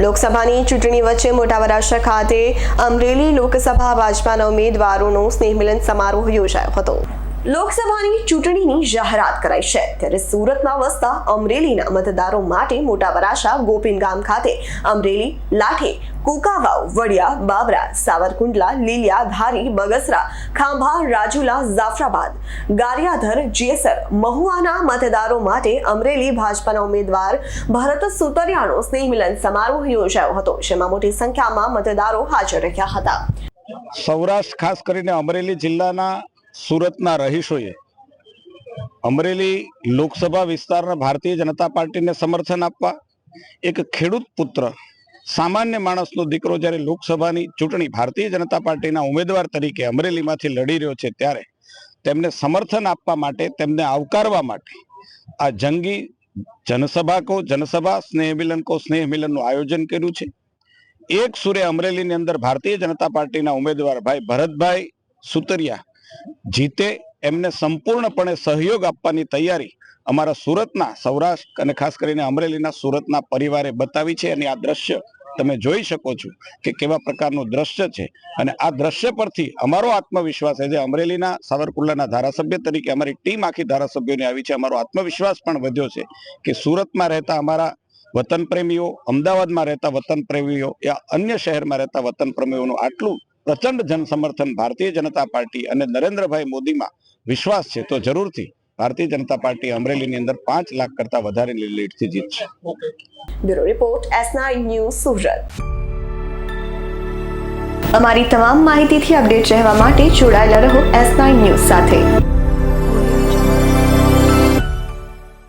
લોકસભાની ચૂંટણી વચ્ચે મોટા વરાછા ખાતે અમરેલી લોકસભા ભાજપાના ઉમેદવારોનો સ્નેહમિલન સમારોહ યોજાયો હતો. લોકસભાની ચૂંટણીની જાહેરાત કરાઈ છે. ત્યારે સુરતમાં વસતા અમરેલીના મતદારો માટે મોટા વરાછા ગોપીન ગામ ખાતે અમરેલી, લાઠી, કુકાવાવ, વડિયા, બાબરા, સાવરકુંડલા, લીલિયા, ધારી, બગસરા, ખાંભા, રાજુલા, જાફરાબાદ, ગારિયાધર, જેસર મહુઆના મતદારો માટે અમરેલી ભાજપાના ઉમેદવાર ભરત સુતરિયાનો સ્નેહમિલન સમારોહ યોજાયો હતો, જેમાં મોટી સંખ્યામાં મતદારો હાજર રહ્યા હતા. સૌરાષ્ટ્ર ખાસ કરીને અમરેલી જિલ્લાના સુરતના રહીશોએ અમરેલી લોકસભા વિસ્તારના ભારતીય જનતા પાર્ટીને સમર્થન આપવા એક ખેડૂત પુત્ર, સામાન્ય માણસનો દીકરો જ્યારે લોકસભાની ચૂંટણી ભારતીય જનતા પાર્ટીના ઉમેદવાર તરીકે અમરેલીમાંથી લડી રહ્યો છે ત્યારે તેમને સમર્થન આપવા માટે, તેમને આવકારવા માટે આ જંગી જનસભા કો, જનસભા સ્નેહ મિલન કો, સ્નેહ મિલનનું આયોજન કર્યું છે. એક સુરે અમરેલીની અંદર ભારતીય જનતા પાર્ટીના ઉમેદવાર ભાઈ ભરતભાઈ સુતરિયા જીતે એમને સંપૂર્ણપણે સહયોગ આપવાની તૈયારી અમારા સુરતના સૌરાષ્ટ્ર અને ખાસ કરીને અમરેલીના સુરતના પરિવારે બતાવી છે અને આ દ્રશ્ય તમે જોઈ શકો છો કે કેવા પ્રકારનું દ્રશ્ય છે. અને આ દ્રશ્ય પરથી અમારો આત્મવિશ્વાસ છે. જે અમરેલીના સાવરકુંડલાના ધારાસભ્ય તરીકે અમારી ટીમ આખી ધારાસભ્યોની આવી છે. અમારો આત્મવિશ્વાસ પણ વધ્યો છે કે સુરતમાં રહેતા અમારા વતન પ્રેમીઓ અમદાવાદમાં રહેતા વતન પ્રેમીઓ યા અન્ય શહેરમાં રહેતા વતન પ્રેમીઓનું આટલું પ્રચંડ જનસમર્થન ભારતીય જનતા પાર્ટી અને નરેન્દ્રભાઈ મોદીમાં વિશ્વાસ છે, તો જરૂરથી ભારતીય જનતા પાર્ટી અમરેલીની અંદર પાંચ લાખ કરતા વધારેની લીડથી જીતશે. Bureau report S news Surat. અમારી તમામ માહિતીથી અપડેટ રહેવા માટે જોડાયેલા રહો એસ ન્યૂઝ સાથે.